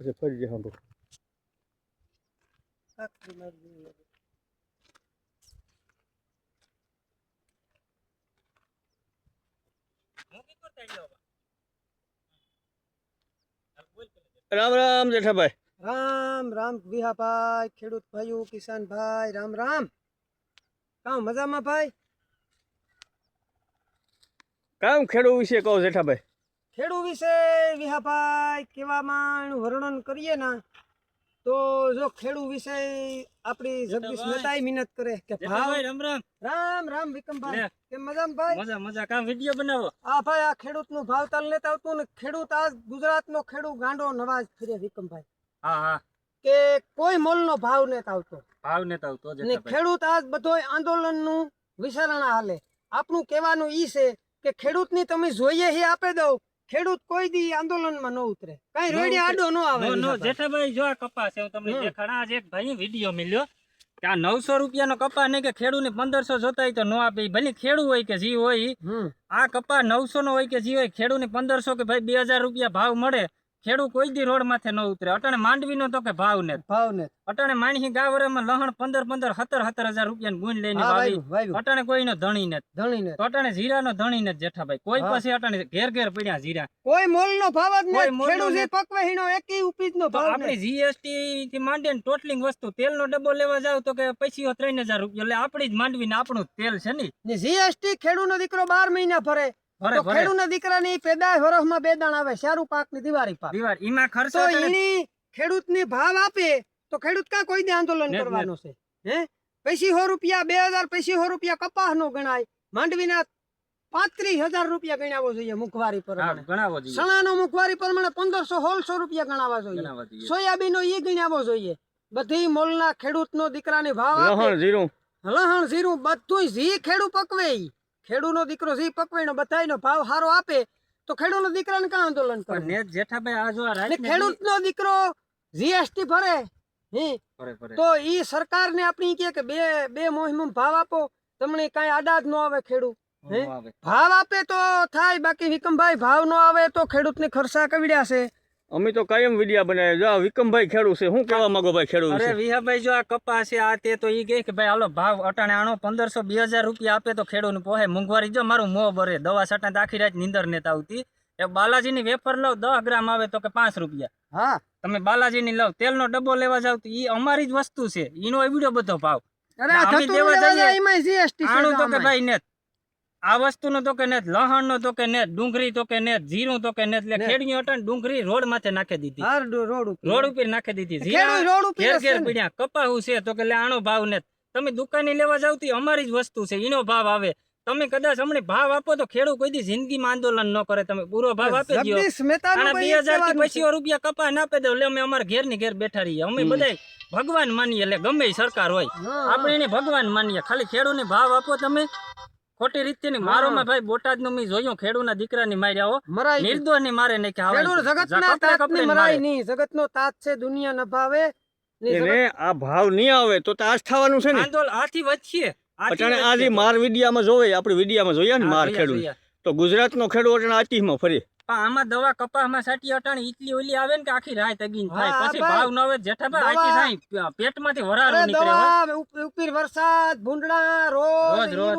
પછી ફરી જાય સાંભળો રામ રામ જેઠાભાઈ રામ રામ વિહાભાઈ ખેડૂત ભાઈઓ કિસાન ભાઈ રામ રામ કામ મજામાં ભાઈ કામ ખેડૂત વિશે કહો જેઠાભાઈ ખેડૂત વિશે વિહાભાઈ કહેવામાં વર્ણન કરીએ ને તો જો ખેડૂ વિશે આપણી જગદીશ. મહેતાએ મહેનત કરે કે ભાઈ રામ રામ. રામ રામ વિક્રમભાઈ. કેમ મજામાં ભાઈ? મજા મજા. કામ વીડિયો બનાવો. આ ભાઈ આ ખેડૂતનું ભાવતાલ લેતા આવતું ને ખેડૂત આ ગુજરાતનો ખેડૂત ગાંડો નવાજ ફરે વિક્રમભાઈ. હા હા. કે કોઈ મોલ નો ભાવ નથી આવતો. ભાવ ને આવતો ને ખેડૂત આજ બધોય આંદોલનનું વિચારણા હાલે. આપણું કહેવાનું ઈ છે કે ખેડૂતની તમે જોઈએ હી આપી દો ખેડૂત કોઈ દી આંદોલનમાં ન ઉતરે. કઈ ન રોડે આડો ન આવે નો નો જેઠાભાઈ જો આ કપાસ છે હું તમને દેખાડ આજ એક ભાઈ વીડિયો મળ્યો કે આ નવસો રૂપિયાનો કપા નહીં કે ખેડૂત ને પંદરસો જોતા હોય તો નો આપે. ભલે ખેડૂ હોય કે જી હોય આ કપા નવસો નો હોય કે જી હોય ખેડૂત ને પંદરસો કે ભાઈ બે હજાર રૂપિયા ભાવ મળે. ખેડૂત કોઈ દી રોડ માથે ન ઉતરે. અટાણે માંડવી નો તો કે ભાવ ને ભાવ ને અટાણે માણસી ગાવરેમાં લહણ પંદર પંદર સત્તર સત્તર હજાર રૂપિયા ગુણ લઈને હા વાવી. વાવ્યું વાવ્યું. અટાણે ધણી ને ધણી ને અટાણે જીરા નો ધણી ને જેઠાભાઈ. કોઈ. પછી અટાણે ઘેર ઘેર પડ્યા જીરા કોઈ મોલ નો ભાવ જ નહીં ખેડૂત જે. પકવે હીનો એકેય ઉપીજ નો ભાવ આપણે જીએસટી થી માંડીને ટોટલિંગ વસ્તુ તેલનો ડબ્બો લેવા જાવ તો કે પછી ત્રણ હજાર રૂપિયા. એટલે આપણી જ માંડવી ને આપણું તેલ છે ને. ને જીએસટી ખેડૂત નો દીકરો બાર મહિના ભરે. તો ભરે. ખેડૂત ના દીકરા ની પેદાય વરસમાં બે દાણ આવે સારું પાકની દિવાળી પાક. દિવાળ ઈમાં ખર્ચો એની ખેડૂત ભાવ આપે તો ખેડૂત કા કોઈ આંદોલન નેટ, નેટ. છે? હે? પૈસી સો રૂપિયા બે હજાર પૈસી સો રૂપિયા કપાસ નો ગણાય માંડવીના પાંત્રીસ હજાર રૂપિયા ગણાવો જોઈએ મુખવારી હા, પ્રમાણે. ગણાવો જોઈએ. સણા મુખવારી પ્રમાણે પંદરસો સોળસો રૂપિયા ગણાવવા જોઈએ. સોયાબીન નો ઈ ગણાવો જોઈએ. બધી મોલના ખેડૂત નો દીકરાની ભાવ આપે. લહણ જીરું લહણ જીરું બધું જી ખેડૂત પકવે ઈ. ખેડૂતનો દીકરો જી પકવીનો બધાયનો ભાવ સારો આપે તો ખેડૂતનો દીકરાને કાં આંદોલન કરે ને જેઠાભાઈ આજો આ ખેડૂતનો દીકરો જીએસટી ભરે હી તો ઈ સરકારને આપણી કે કે બે બે મોહિમ ભાવ આપો તમને કાંઈ આડા જ ન આવે ખેડૂત? ભાવ આપે તો થાય બાકી વિકમભાઈ ભાવ ન આવે તો ખેડૂતને ખર્ચા કવડ્યા છે અમે તો કાયમ વિડિયા બનાવે જો આ વિક્રમભાઈ ખેડુ છે. શું કહેવા માંગો ભાઈ ખેડુ અરે વિહાભાઈ જો આ કપા છે આ તે તો ઈ કહે કે ભાઈ હાલો ભાવ અટાણે આણો પંદરસો બે હજાર રૂપિયા આપે તો ખેડૂત ને પોહે. મોંઘવારી જો મારું મોં ભરે. દવા છટા તો આખી રાત નીંદર નેતા આવતી એ બાલાજીની વેફર લઉં દસ ગ્રામ આવે તો કે પાંચ રૂપિયા. હા. તમે બાલાજીની લવ તેલનો ડબ્બો લેવા જાવ તો ઈ અમારી જ વસ્તુ છે. ઈનો એવડો બધો ભાવ. અરે આ થતું લેવા જઈએ. જાય જીએસટી આણું તો કે ભાઈ નેત. આ વસ્તુનો તો કે નેત લહણનો તો કે નેત ડુંગળી તો કે નેત જીરું તો કે નેત એટલે. ખેડૂત અટાણે ડુંગળી રોડ માથે નાખી દીધી. રોડ ઉપર. રોડ ઉપર નાખી દીધી. જીરા રોડ ઉપર ઘેર ઘેર પડ્યા. પીડ્યા છે તો કે લે આનો ભાવ ને. તમે દુકાને લેવા જાવ તો અમારી જ વસ્તુ છે. ઈનો ભાવ આવે. તમે કદાચ હમણે ભાવ આપો તો ખેડૂત કોઈ દી જિંદગીમાં આંદોલન ન કરે. તમે પૂરો ભાવ આપી દો અને બે હજારથી પચીસો રૂપિયા કપા ના આપે દો એટલે અમે અમારા ઘેરની ઘેર બેઠા રહીએ. અમે બધા ભગવાન માનીએ. એટલે ગમે સરકાર હોય. આપણે એને ભગવાન માનીએ. ખાલી ખેડૂત ભાવ આપો તમે. ખોટી રીતે ની મારો માં ભાઈ બોટાદનું મેં જોયું ખેડૂ ના દીકરા ની માર્યા હો નિર્દોષની મારે ને કે આવે ખેડૂત જગતના કપડે તાતને મરાય મારે. જગત નો તાત છે દુનિયા નભાવે. ને એને આ ભાવ નહીં આવે તો તો આજ થવાનું છે ને. આંદોલન આથી વધશે અટાણે આજે. માર વિડિયામાં જોવે આપણે વિડિયામાં જોયા ને માર ખેડૂ તો ગુજરાત ગુજરાતનો ખેડૂત અટાણે આતીમાં ફરી. પણ આમાં દવા કપાસમાં સાટી અટાણી ઈટલી ઓલી આવે ને કે આખી રાત અગીન થાય. પછી ભાવ ન આવે જેઠાભાઈ આથી થાય. પેટમાંથી વરાળો અરે નીકળે ઉપીર વરસાદ ભૂંડળા રોજ, રોજ.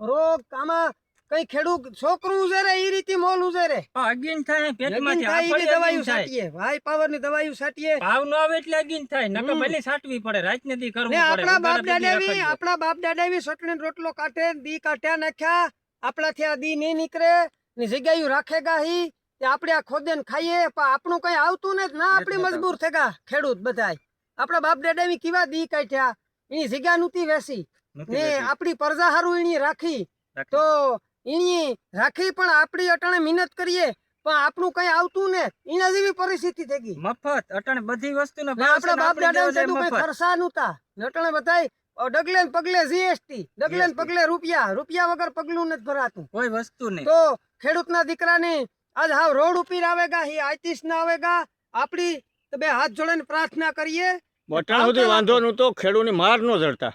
રોગ આમાં કઈ ખેડૂત છોકરું ઉજેરે એ રીતે મોલ ઉજેરે પણ અગીન થાય પેટમાંથી દવાયું અગીન હાઈ પાવરની દવાયું સાટીએ ભાવ ન આવે એટલે અગીન થાય નકર ભલે સાટવી પડે રાત ને દી કરવું પડે આપણા બાપ દાદા ભેગી આપણા બાપ દાદા ચટણી સટણી રોટલો કાઢે દી કાઢ્યા નાખ્યા આપણાથી આ દી નહીં નીકળે ને જગ્યાયું રાખે ગાહી તે આપણે આ ખોદે ને ખાઈએ પણ આપણું કઈ આવતું ને ના આપણે મજબૂર થેગા ખેડૂત બધાય. આપણા બાપ દાદા કેવા દી કાઢ્યા? એની જગ્યા નહોતી વેસી નથી ને આપણી પરજા હારું એની રાખી. રાખી. તો એની રાખી પણ આપણી અટાણે મહેનત કરીએ પણ આપણું કઈ આવતું ને એના જેવી પરિસ્થિતિ થઈ ગઈ. મફત અટાણે બધી વસ્તુનો ને આપણા બાપ દાદા કઈ ખર્ચા નતા નટણે બધાય ડગલે ને પગલે જીએસટી ડગલે ને પગલે રૂપિયા રૂપિયા વગર પગલું નથી ભરાતું. કોઈ વસ્તુ નહીં. તો ખેડૂતના દીકરાની આજ હાવ રોડ ઉપર આવેગા હી આઈતીસ ના આવેગા આપણી તો બે હાથ જોડીને પ્રાર્થના કરીએ. અટાણ સુધી વાંધો નહોતો ખેડૂતની માર નો જડતા.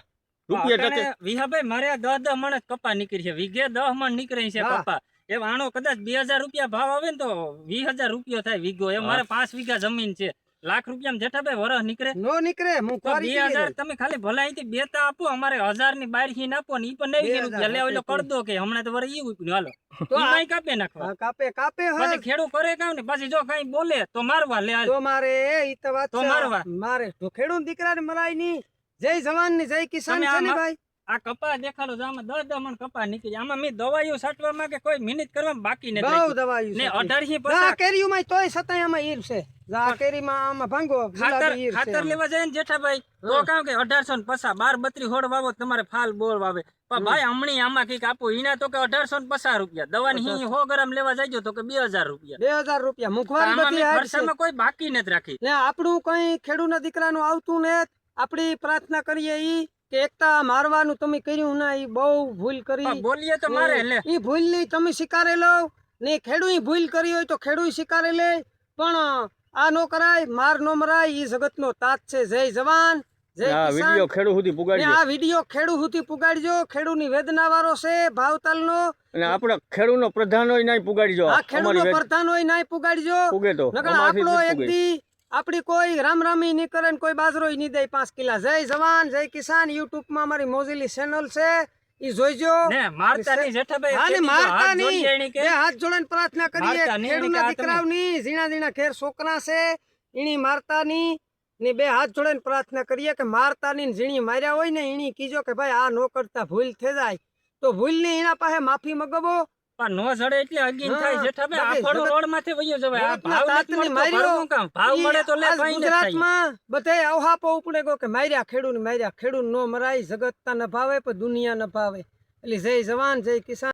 રૂપિયા ટકે વિહાભાઈ મારે આ દસ દસ મણ કપા નીકળી છે. વીઘે દસ મણ નીકળે છે કપા એમ આનો કદાચ બે હજાર રૂપિયા ભાવ આવે ને તો વીસ હજાર રૂપિયો થાય વીઘો. એમ મારે પાંચ વીઘા જમીન છે. લાખ રૂપિયા જેઠાભાઈ વરસ નીકળે. નો નીકળે હું બે હજાર તમે ખાલી ભલા અહીંથી બે આપો. અમારે હજારની બારથી આપો ને ઈ પણ નહીં બે કીધું ઓલો કર દો કે હમણાં તો વરે ઈ ઉપડ્યું હાલો. તો આ- કાપે નાખવા. કાપે પછી હર કરે કામ ને પછી જો કઈ બોલે તો મારવા લે તો મારે ઈ તો વાત તો મારવા. મારે તો ખેડૂત દીકરાને મરાયની જય જવાનની જય કિસાન છે ને ભાઈ? આ કપા દેખાડો આમાં દસ દસ મણ કપા નીકળી આમાં મેં દવાઈઓ છાંટવામાં કે કોઈ મિનિટ કરવામાં બાકી નથી બહુ દવાઈઓ ને અઢારસી અઢારથી કેરીઓ માં તોય છતાંય આમાં ઈર છે. કેરીમાં આમાં ભાંગો ખાતર ગુલાબી ઈર છે ખાતર આમાં. લેવા જાય ને જેઠાભાઈ તો કામ કે અઢારસો ને પચાસ બાર બત્રી હોડ વાવો તમારે ફાલ બોર વાવે. પણ ભાઈ હમણી આમાં કંઈક આપો એના તો કે અઢારસો ને પચાસ રૂપિયા. દવાની ગ્રામ લેવા જાય તો કે બે હજાર રૂપિયા. બે હજાર રૂપિયા. મુખવારી બધી કોઈ બાકી નથી રાખી. આપણું કઈ ખેડૂતના દીકરાનું આવતું ને આપણી પ્રાર્થના કરીએ ઈ કે એકતા મારવાનું તમે કર્યું ના ઈ બહુ ભૂલ કરી. બોલીએ તો મારે લે. ઈ ભૂલની તમે સ્વીકારે લો ને ખેડૂત ભૂલ કરી હોય તો ખેડૂત સ્વીકારે લે. પણ આ નો કરાય માર નો મરાય ઈ જગતનો તાત છે. જય જવાન જય આ વીડિયો સુધી પુગાડજો. આ વીડિયો ખેડૂત સુધી પુગાડજો. ખેડૂતની વેદના વાળો છે ભાવતાલનો. અને આપણા ખેડૂનો પ્રધાન હોય નહીં પુગાડજો. આ ખેડૂતનો પ્રધાન હોય નાય પુગાડજો. પુગે તો. અમારાથી આપણો કોઈ રામ રામી નહીં કરે ને કોઈ બાજરો નહીં દે પાંચ કિલા. જય જવાન જય કિસાન. યુટ્યુબમાં અમારી મોજીલી ચેનલ છે. ઈ જોઈજો. ને મારતા નહીં જેઠાભાઈ હા ને મારતા નહીં. બે હાથ જોડીને પ્રાર્થના કરીએ. ખેડૂના નહીં, એની દીકરાઓની ઝીણા ઝીણા ઘેર છોકરા છે એની મારતા ની ને બે હાથ જોડીને પ્રાર્થના કરીએ કે મારતા નહીં ઝીણી માર્યા હોય ને ઈની કીજો કે ભાઈ આ નો કરતા ભૂલ થઈ જાય. તો ભૂલની એના પાસે માફી મગવો. પણ નો જડે એટલે અગીન થાય. જેઠાભાઈ આ બાકી રોડમાંથી વયો જવાય. આ ભાવ નથી માર્યો. કામ ભાવ મળે તો લે કઈ નથી થાય. ગુજરાતમાં બધાય અવહાપો ઉપડે ગયો કે માર્યા ખેડૂત માર્યા. ખેડૂત નો મરાય જગત ન ભાવે પણ દુનિયા ન ભાવે. એટલે જય જવાન જય કિસાન.